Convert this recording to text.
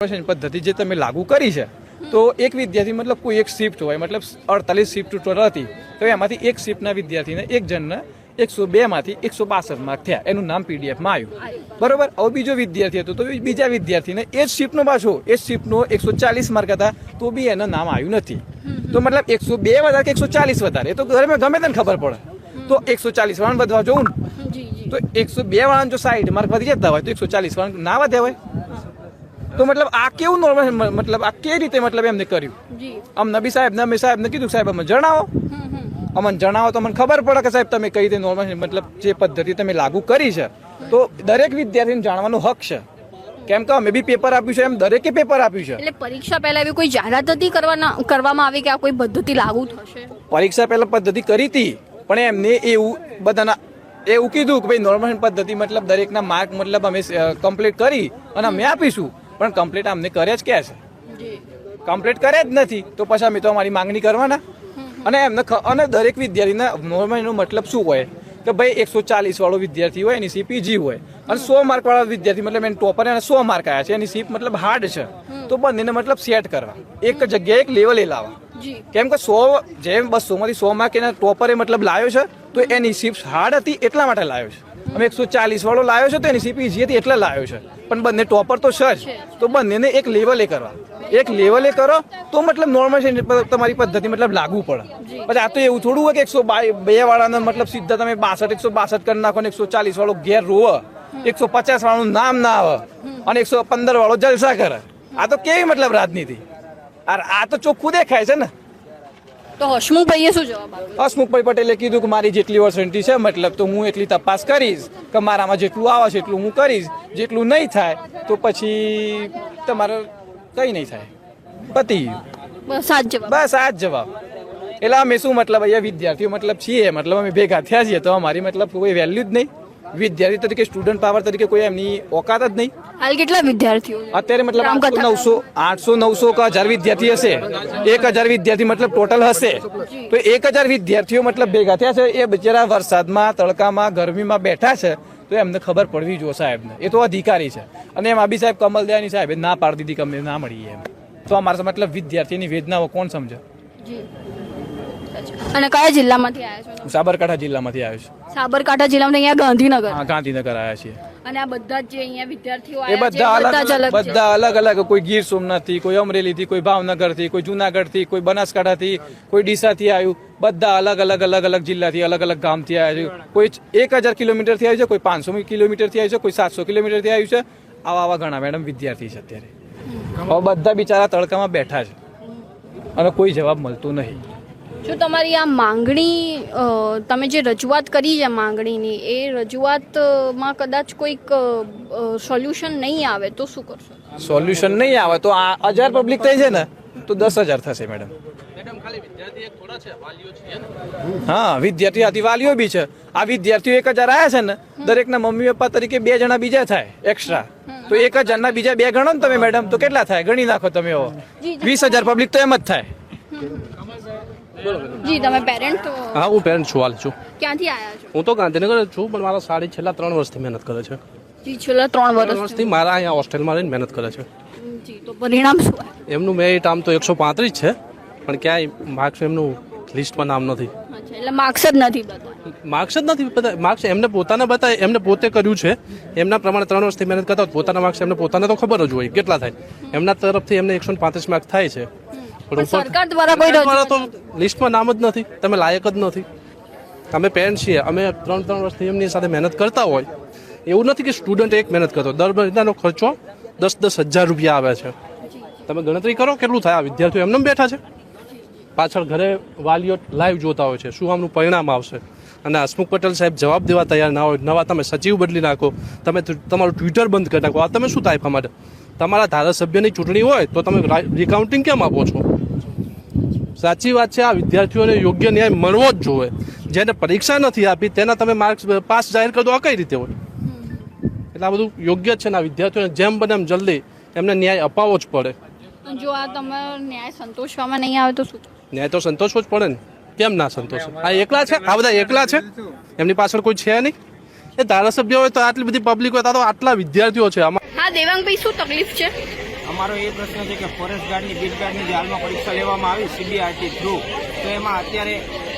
પદ્ધતિ જે તમે લાગુ કરી છે તો એક વિદ્યાર્થી મતલબ કોઈ એક શિફ્ટ હોય મતલબ અડતાલીસ શિફ્ટ ટોટલ હતી તો એમાંથી એક શિફ્ટના વિદ્યાર્થીને એક જણને એકસો બે માંથી એકસો બાસઠ માર્ક થયા. એનું નામ પીડીએફમાં આવ્યું. બરોબર? હવે બીજો વિદ્યાર્થી હતો તો બીજા વિદ્યાર્થીને એ જ શિફ્ટનો પાછો એ જ શિફ્ટનો એકસો ચાલીસ માર્ક હતા તો બી એનું નામ આવ્યું નથી. તો મતલબ એકસો બે વધારે કે એકસો ચાલીસ વધારે? એ તો ઘરે ગમે તેને ખબર પડે. તો એકસો ચાલીસ વાળા વધવા જોઉં ને? તો એકસો બે વાળા જો સાઈડ માર્ક વધી જતા હોય તો એકસો ચાલીસ વાળા ના વધ્યા હોય? તો મતલબ આ કેવું નોર્મલ મતલબ આ કેવી રીતે મતલબ એમને કર્યું? આમ નબી સાહેબ નબી સાહેબને કીધું સાહેબ અમને જણાવો. અમને જણાવો તો મને ખબર પડે કે સાહેબ તમે કઈ રીતે નોર્મલ મતલબ જે પદ્ધતિ તમે લાગુ કરી છે. તો દરેક વિદ્યાર્થીને જાણવાનો હક છે. કેમ કે અમે બી પેપર આપ્યું છે એમ દરેકે પેપર આપ્યું છે. એટલે પરીક્ષા પહેલા એવી કોઈ જાહેરાત હતી કરવાના કરવામાં આવી કે આ કોઈ પદ્ધતિ લાગુ થશે? પરીક્ષા પહેલા પદ્ધતિ કરી હતી પણ એમને એવું બધાના એવું કીધું કે ભાઈ નોર્મલ પદ્ધતિ મતલબ દરેકના માર્ક મતલબ અમે કમ્પ્લીટ કરી અને અમે આપીશું. પણ કમ્પ્લીટ અમને કરે જ ક્યાં છે? કમ્પ્લીટ કરે જ નથી. તો પછી અમે તો અમારી માંગણી કરવાના. અને એમને અને દરેક વિદ્યાર્થીના નોર્મલનો મતલબ શું હોય? કે ભાઈ એકસો ચાલીસ વાળો વિદ્યાર્થી હોય એની સીપ ઈજી હોય. અને સો માર્ક વાળા વિદ્યાર્થી મતલબ એને ટોપર અને સો માર્ક આવ્યા છે. એની સીપ મતલબ હાર્ડ છે. તો બંનેને મતલબ સેટ કરવા. એક જગ્યાએ એક લેવલે લાવવા. કેમ કે સો જેમ બસો માંથી સો માર્ક એના ટોપરે મતલબ લાવ્યો છે તો એની સીપ હાર્ડ હતી એટલા માટે લાવ્યો છે. અમે એકસો ચાલીસ વાળો લાવ્યો છે તો એની સીપ ઈઝી હતી એટલે લાવ્યો છે. પણ બંને ટોપર તો છે જ. તો બંનેને એક લેવલે કરવા એક લેવલે કરો તો મતલબ નોર્મલ તમારી પદ્ધતિ મતલબ લાગુ પડે. પછી આ તો એવું થોડું હોય કે એકસો બે વાળાના મતલબ સીધા તમે બાસઠ એકસો બાસઠ કરી નાખો ને એકસો ચાલીસ વાળો ઘેર રોવે. એકસો પચાસ વાળું નામ ના આવે. અને એકસો પંદર વાળો જલસા કરે. આ તો કેવી મતલબ રાજનીતિ? આ તો ચોખ્ખું દેખાય છે ને. તો હસમુખભાઈએ શું જવાબ આપ્યો? હસમુખભાઈ પટેલે કીધું કે મારી જેટલી વર્સન્ટી છે મતલબ તો હું એટલી તપાસ કરીશ કે મારામાં જેટલું આવે છે એટલું હું કરીશ. જેટલું નહીં થાય તો પછી તમારે કંઈ નહીં થાય. પતી. જવાબ. બસ આ જ જવાબ. એટલે અમે શું મતલબ અહીંયા વિદ્યાર્થીઓ મતલબ છીએ મતલબ અમે ભેગા થયા છીએ તો અમારી મતલબ કોઈ વેલ્યુ જ નહીં. વિદ્યાર્થી તરીકે સ્ટુડન્ટ પાવર તરીકે કોઈ એમની ઓકાત જ નહીં. હાલ કેટલા વિદ્યાર્થીઓ? અત્યારે મતલબ નવસો આઠસો નવસો કે હજાર વિદ્યાર્થી હશે. એક હજાર વિદ્યાર્થી મતલબ ટોટલ હશે. તો એક હજાર વિદ્યાર્થીઓ મતલબ ભેગા થયા છે. એ બિચારા વરસાદમાં તડકામાં ગરમીમાં બેઠા છે. તો એમને ખબર પડવી જોઈએ સાહેબને. એ તો અધિકારી છે. અને એમ આબી સાહેબ કમલ દયાની સાહેબે ના પાડી દીધી કે ના મળીએ એમ. તો અમારા મતલબ વિદ્યાર્થીની વેદનાઓ કોણ સમજે. અને કયા જિલ્લામાંથી આવ્યા છો સાબરકાંઠા જિલ્લામાંથી આવ્યો છું. સાબરકાંઠા જિલ્લામાં અહીંયા ગાંધીનગર? હા ગાંધીનગર આવ્યા છીએ. અને આ બધા જે અહીંયા વિદ્યાર્થીઓ એ બધા અલગ બધા અલગ અલગ. કોઈ ગીર સોમનાથથી કોઈ અમરેલીથી કોઈ ભાવનગરથી કોઈ જુનાગઢથી કોઈ બનાસકાંઠાથી કોઈ ડીસાથી આવ્યું. બધા અલગ અલગ અલગ અલગ જિલ્લાથી અલગ અલગ ગામથી આવ્યા છે. કોઈ એક હજાર કિલોમીટરથી આવ્યું છે કોઈ પાંચસો કિલોમીટરથી આવ્યું છે કોઈ સાતસો કિલોમીટરથી આવ્યું છે. આવા આવા ઘણા મેડમ વિદ્યાર્થી છે અત્યારે. હવે બધા બિચારા તડકામાં બેઠા છે. અને કોઈ જવાબ મળતો નહીં. શું તમારી આ માંગણી તમે જે રજૂઆત કરી છે માંગણીની એ રજૂઆતમાં કદાચ કોઈક સોલ્યુશન નહીં આવે તો શું કરશો? સોલ્યુશન નહીં આવે તો આ હજાર પબ્લિક થઈ છે ને તો દસ હજાર થશે મેડમ. હા વિદ્યાર્થી આથી વાલીઓ બી છે. આ વિદ્યાર્થીઓ એક હજાર આવ્યા છે ને દરેકના મમ્મી પપ્પા તરીકે બે જણા બીજા થાય એક્સ્ટ્રા તો એક હજારના બીજા બે ગણો ને તમે મેડમ તો કેટલા થાય? ગણી નાખો તમે એવો. વીસ હજાર પબ્લિક તો એમ જ થાય. જી તમે પેરેન્ટ હા હું પેરેન્ટ છું હાલ છું. ક્યાંથી આવ્યા છો? હું તો ગાંધીનગર જ છું પણ મારા સાડી છેલ્લા ત્રણ વર્ષથી મહેનત કરે છે. જી છેલ્લા ત્રણ ત્રણ વર્ષ વર્ષથી મારા અહીંયા હોસ્ટેલમાં રહીને મહેનત કરે છે. જી તો પરિણામ શું એમનું મેરિટ આમ તો એકસો પાંત્રીસ છે પણ ક્યાંય માર્ક્સ એમનું લિસ્ટમાં નામ નથી. એટલે માર્ક્સ જ નથી બધા માર્ક્સ જ નથી બધા માર્ક્સ એમને પોતાના બતાવે એમને પોતે કર્યું છે. એમના પ્રમાણે ત્રણ વર્ષથી મહેનત કરતા હોય પોતાના માર્ક્સ એમને પોતાને તો ખબર જ હોય કેટલા થાય. એમના તરફથી એમને એકસો પાંત્રીસ માર્ક થાય છે. પણ સરકાર દ્વારા કોઈ તો લિસ્ટમાં નામ જ નથી. તમે લાયક જ નથી. અમે પેરેન્ટ છીએ. અમે ત્રણ ત્રણ વર્ષથી એમની સાથે મહેનત કરતા હોય. એવું નથી કે સ્ટુડન્ટ એક મહેનત કરતો. દર મહિનાનો ખર્ચો દસ દસ હજાર રૂપિયા આવે છે. તમે ગણતરી કરો કેટલું થાય? વિદ્યાર્થીઓ એમને બેઠા છે. પાછળ ઘરે વાલીઓ લાઈવ જોતા હોય છે. શું આમનું પરિણામ આવશે? અને હસમુખ પટેલ સાહેબ જવાબ દેવા તૈયાર ના હોય નવા તમે સચિવ બદલી નાખો. તમે તમારું ટ્વિટર બંધ કરી નાખો. આ તમે શું થાય માટે? તમારા ધારાસભ્યની ચૂંટણી હોય તો તમે રિકાઉન્ટિંગ કેમ આપો છો? સાચી વાત છે આ વિદ્યાર્થીઓને યોગ્ય ન્યાય મળવો જ જોઈએ. જેને પરીક્ષા નથી આપી તેના તમે માર્ક્સ પાસ જાહેર કરી દો આ કઈ રીતે હોય? એટલે આ બધું યોગ્ય છે ને આ વિદ્યાર્થીઓને જેમ બને એમ જલ્દી એમને ન્યાય અપાવવો જ પડે. જો આ તમારો ન્યાય સંતોષવામાં નહીં આવે તો શું? ન્યાય તો સંતોષવો જ પડે ને. કેમ ના સંતોષ? આ એકલા છે? આ બધા એકલા છે? એમની પાછળ કોઈ છે નહીં? એ ધારાસભ્ય હોય તો આટલી બધી પબ્લિક હોય તો તો આટલા વિદ્યાર્થીઓ છે. આમાં હા દેવાંગભાઈ શું તકલીફ છે? અમારો એ પ્રશ્ન છે કે ફોરેસ્ટ ગાર્ડની બીટ ગાર્ડની જે હાલમાં પરીક્ષા લેવામાં આવી સીબીઆરટી થ્રુ તો એમાં અત્યારે